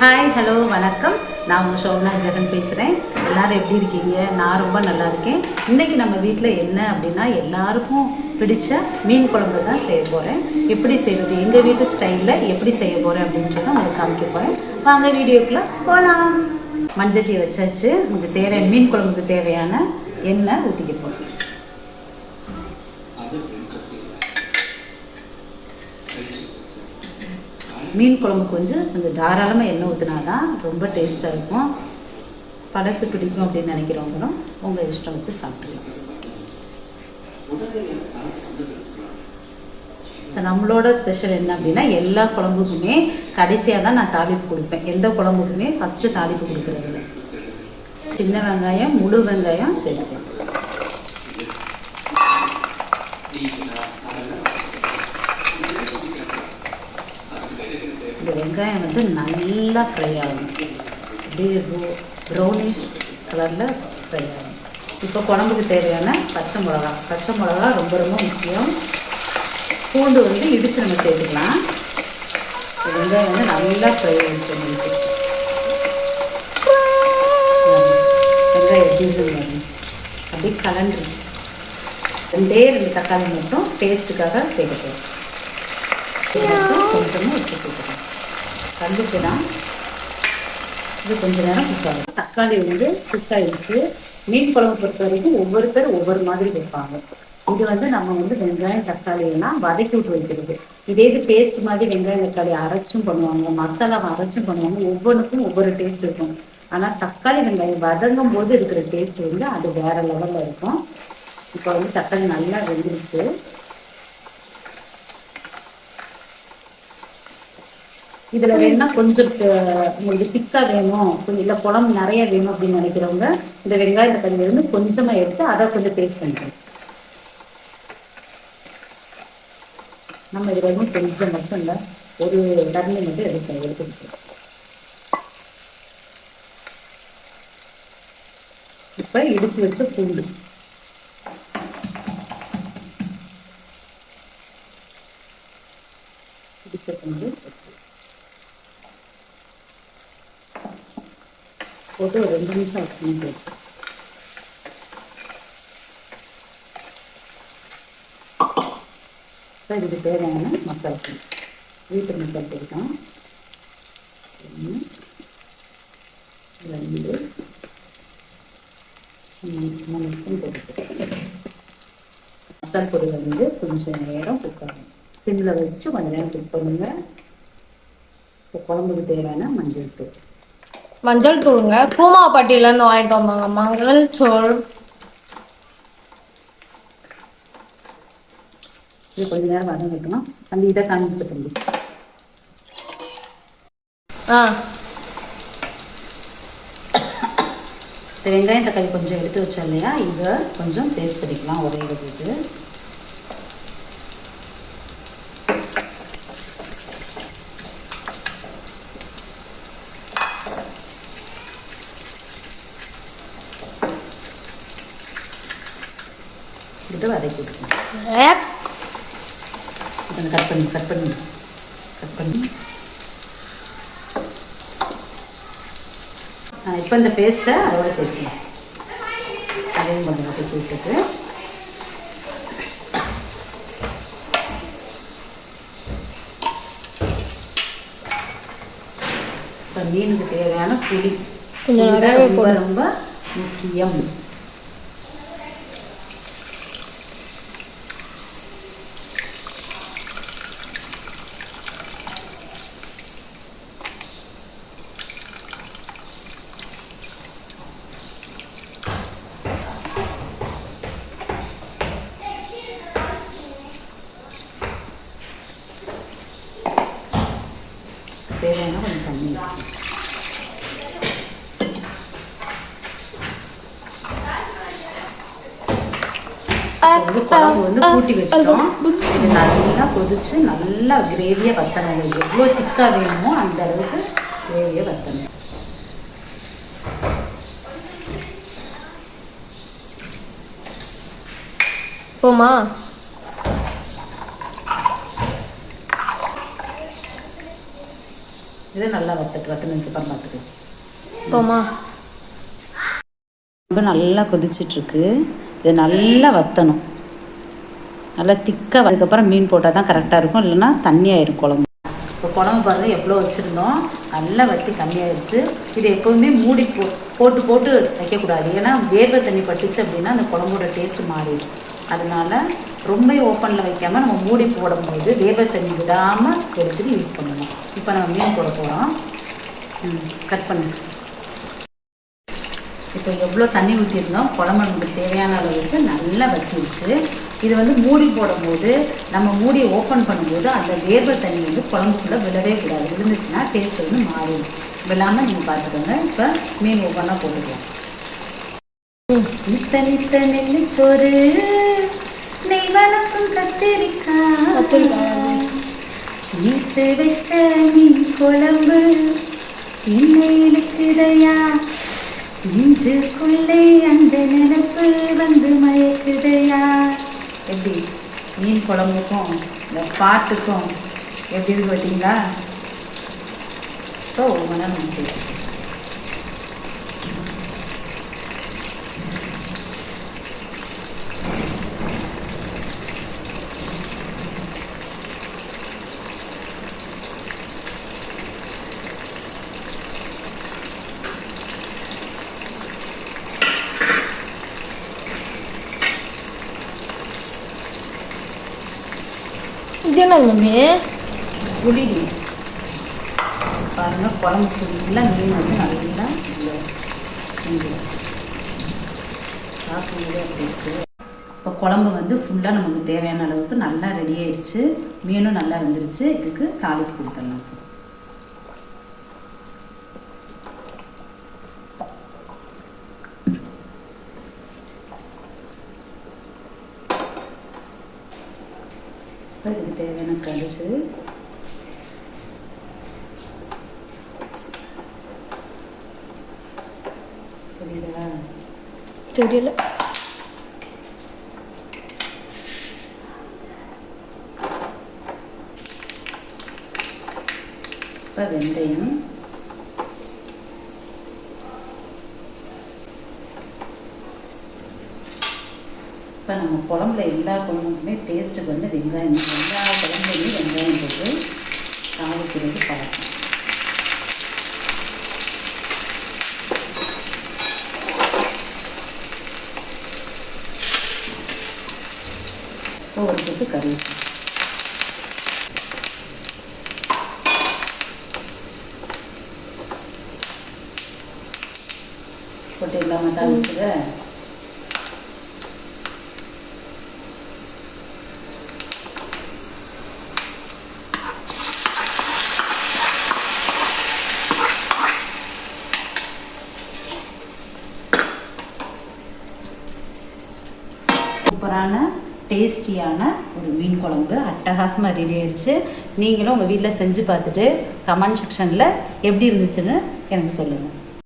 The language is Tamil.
ஹாய் ஹலோ வணக்கம். நான் உங்கள் சோம்னா ஜெகன் பேசுகிறேன் எல்லோரும் எப்படி இருக்கீங்க? நான் ரொம்ப நல்லா இருக்கேன். இன்றைக்கி நம்ம வீட்டில் என்ன அப்படின்னா எல்லாருக்கும் பிடிச்ச மீன் குழம்பு தான் செய்ய போகிறேன் எப்படி செய்கிறது எங்கள் வீட்டு ஸ்டைலில் எப்படி செய்ய போகிறேன் அப்படின்றத உங்களுக்கு காமிக்க போகிறேன் வாங்க வீடியோக்குள்ளே போகலாம் மஞ்சட்டியை வச்சாச்சு. நமக்கு தேவையான மீன் குழம்புக்கு தேவையான எண்ணெய் ஊற்றிக்க போகிறேன் மீன் குழம்புக்கு கொஞ்சம் கொஞ்சம் தாராளமாக எண்ணெய் ஊற்றினா தான் ரொம்ப டேஸ்ட்டாக இருக்கும். பழசு பிடிக்கும் அப்படின்னு நினைக்கிறவங்களும் உங்கள் இஷ்டம் வச்சு சாப்பிடலாம். ஸோ நம்மளோட ஸ்பெஷல் என்ன அப்படின்னா எல்லா குழம்புக்குமே கடைசியாக தான் நான் தாளிப்பு கொடுப்பேன். எந்த குழம்புக்குமே ஃபஸ்ட்டு தாளிப்பு கொடுக்குறது இல்லை. சின்ன வெங்காயம் முழு வெங்காயம் சேர்த்துக்கலாம் இந்த வெங்காயம் வந்து நல்லா ஃப்ரை ஆகும் அப்படியே ப்ரௌனிஷ் கலரில் ஃப்ரை ஆகும் இப்போ குழம்புக்கு தேவையான பச்சை மிளகா பச்சை மிளகா ரொம்ப ரொம்ப முக்கியம். பூண்டு வந்து இடித்து நம்ம சேர்த்துக்கலாம். வெங்காயம் வந்து நல்லா ஃப்ரை ஆகிடுச்சு உங்களுக்கு. வெங்காயம் எப்படி அப்படியே கலண்டுருச்சு ரெண்டே ரெண்டு தக்காளி மட்டும் டேஸ்ட்டுக்காக சேர்த்துக்கலாம். கொஞ்சமாக உப்பு சேர்த்துக்கலாம். கல்லுப்பு தான் இது கொஞ்சம் நேரம் குக்காகும் தக்காளி வந்து குக் ஆயிடுச்சு மீன் குழம்பு பொறுத்த வரைக்கும் ஒவ்வொருத்தர் ஒவ்வொரு மாதிரி வைப்பாங்க. இது வந்து நம்ம வந்து வெங்காயம் தக்காளி எல்லாம் வதக்கி விட்டு வைக்கிறது. இதே இது பேஸ்ட் மாதிரி வெங்காயம் தக்காளி அரைச்சும் பண்ணுவாங்க. மசாலா அரைச்சும் பண்ணுவாங்க. ஒவ்வொன்றுக்கும் ஒவ்வொரு டேஸ்ட் இருக்கும். ஆனால் தக்காளி வெங்காயம் வதங்கும் போது இருக்கிற டேஸ்ட் வந்து அது வேற லெவலில் இருக்கும். இப்போ வந்து தக்காளி நல்லா வெந்துருச்சு. இதுல வேணா கொஞ்சம் உங்களுக்கு திக்கா வேணும். கொஞ்சம் இல்ல குழம்பு நிறைய வேணும் அப்படின்னு நினைக்கிறவங்க இந்த வெங்காய தக்காளியில இருந்து கொஞ்சமா எடுத்து அதை கொஞ்சம் பேஸ்ட் பண்ணுறோம் நம்ம இதுல இருந்து கொஞ்சம் மட்டும் இல்ல ஒரு டர்னி மட்டும் எடுக்க எடுத்து இப்ப இடிச்சு வச்ச பூண்டு. இடிச்ச பூண்டு. போட்டு ஒரு ரெண்டு நிமிஷம் வச்சு போட்டு இப்போ இதுக்கு தேவையான மசாலா தூள். வீட்டு மசாலா தூள் தான். ஒன்று ரெண்டு மூணு மூணு ஸ்பூன் போட்டுக்கலாம் மசால் பொடி வந்து கொஞ்சம் நேரம் குக் ஆகும். சிம்மில் வச்சு கொஞ்சம் நேரம் குக் பண்ணுங்க. இப்போ குழம்புக்கு தேவையான மஞ்சள் தூள். மஞ்சள் தூளுங்க. கூமாப்பட்டியிலேருந்து வாங்கிட்டு வந்தாங்க. மஞ்சள் தூள் இது கொஞ்ச நேரம் வதங்க வைக்கணும். தம்பி இதை காமிட்டு தம்பி. ஆ. இந்த வெங்காயம் தக்காளி கொஞ்சம் எடுத்து வச்சோம் இல்லையா? இதை கொஞ்சம் பேஸ்ட் பண்ணிக்கலாம். ஒரே இது. இதை வதக்கி. இதை கட் பண்ணி கட் பண்ணி கட் பண்ணி. இப்போ இந்த பேஸ்ட்டை அதோட சேர்த்துக்கலாம் அதையும் கொஞ்சம் வதக்கி விட்டுட்டு. இப்போ மீனுக்கு தேவையான புளி. ரொம்ப. ரொம்ப முக்கியம் தேவையான கொஞ்சம் தண்ணி ஊத்தணும். வந்து குழம்பு வந்து கூட்டி வச்சிட்டோம் இது நல்லா கொதிச்சு நல்லா கிரேவியை வத்தணும் உங்களுக்கு. எவ்வளோ திக்காக வேணுமோ அந்த அளவுக்கு கிரேவியை வத்தணும். போமா இது நல்லா வத்தட்டு வத்தனதுக்கு அப்புறம் பார்த்துக்கலாம் போமா ரொம்ப நல்லா கொதிச்சிட்ருக்கு. இது நல்லா வத்தணும். நல்லா திக்காக அதுக்கப்புறம் மீன் போட்டால் தான் கரெக்டாக இருக்கும். இல்லைன்னா தண்ணியாயிரும் குழம்பு. இப்போ குழம்பு பாருங்கள் எவ்வளோ வச்சுருந்தோம்? நல்லா வத்தி கம்மியாயிடுச்சு இது எப்போவுமே மூடி போ போட்டு போட்டு வைக்கக்கூடாது. ஏன்னா வேர்வை தண்ணி பட்டுச்சு அப்படின்னா அந்த குழம்போட டேஸ்ட்டு மாறிடும். அதனால் ரொம்ப ஓப்பனில் வைக்காமல் நம்ம மூடி போடும்போது வேர்வை தண்ணி விடாமல் எடுத்துகிட்டு யூஸ் பண்ணணும் இப்போ நம்ம மீன் போட போகிறோம் கட் பண்ணுங்கள் இப்போ எவ்வளோ தண்ணி ஊற்றிருந்தோம் குழம்பு நமக்கு தேவையான அளவுக்கு நல்லா வத்திருச்சு இது வந்து மூடி போடும்போது நம்ம மூடியை ஓப்பன் பண்ணும்போது அந்த வேர்வை தண்ணி வந்து குழம்புக்குள்ளே விழவே கூடாது. விழுந்துச்சுன்னா டேஸ்ட் வந்து மாறிடும். விழாமல் நீங்கள் பார்த்துக்கோங்க. இப்போ மீன் ஒவ்வொன்றா போட்டுக்கலாம். நித்த நித்த நெல்லு சோறு. நெய் வளர்க்கும் கத்திரிக்காய். கத்திரிக்காய். வச்ச மீன் குழம்பு. என்ன இருக்குதையா நெஞ்சுக்குள்ளே அந்த நினைப்பு வந்து மயக்குதையா? எப்படி? மீன் குழம்புக்கும் இந்த பாட்டுக்கும் எப்படி இருக்கு பார்த்தீங்களா? ஓ மனம் செய்யும் இது என்ன மம்மி? புளி பாருங்கள் குழம்பு ஃபுல்லாக மீன் வந்து நல்லா வந்துருச்சு பார்க்கும்போது அப்படி இருக்கு. இப்போ குழம்பு வந்து ஃபுல்லாக நமக்கு தேவையான அளவுக்கு நல்லா ரெடி ஆயிடுச்சு. மீனும் நல்லா வந்துருச்சு. இதுக்கு தாளிப்பு கொடுத்துடலாம் இப்போ இதுக்கு தேவையான கடுகு தெரியுதா தெரியல. இப்போ வெந்தயம் இப்போ நம்ம குழம்புல எல்லா குழம்புக்குமே டேஸ்ட்டுக்கு வந்து வெங்காயம் எல்லா குழம்புலையும் வெங்காயம் போட்டு தாளிக்கிறது பழக்கம் இப்போ ஒரு கொத்து கருவேப்பிலை போட்டு இல்லாமல் தாளிச்சுட சூப்பரான டேஸ்டியான ஒரு மீன் குழம்பு. அட்டகாசமாக ரெடி ஆகிடுச்சு நீங்களும் உங்கள் வீட்டில் செஞ்சு பார்த்துட்டு கமெண்ட் செக்ஷனில் எப்படி இருந்துச்சுன்னு எனக்கு சொல்லுங்கள்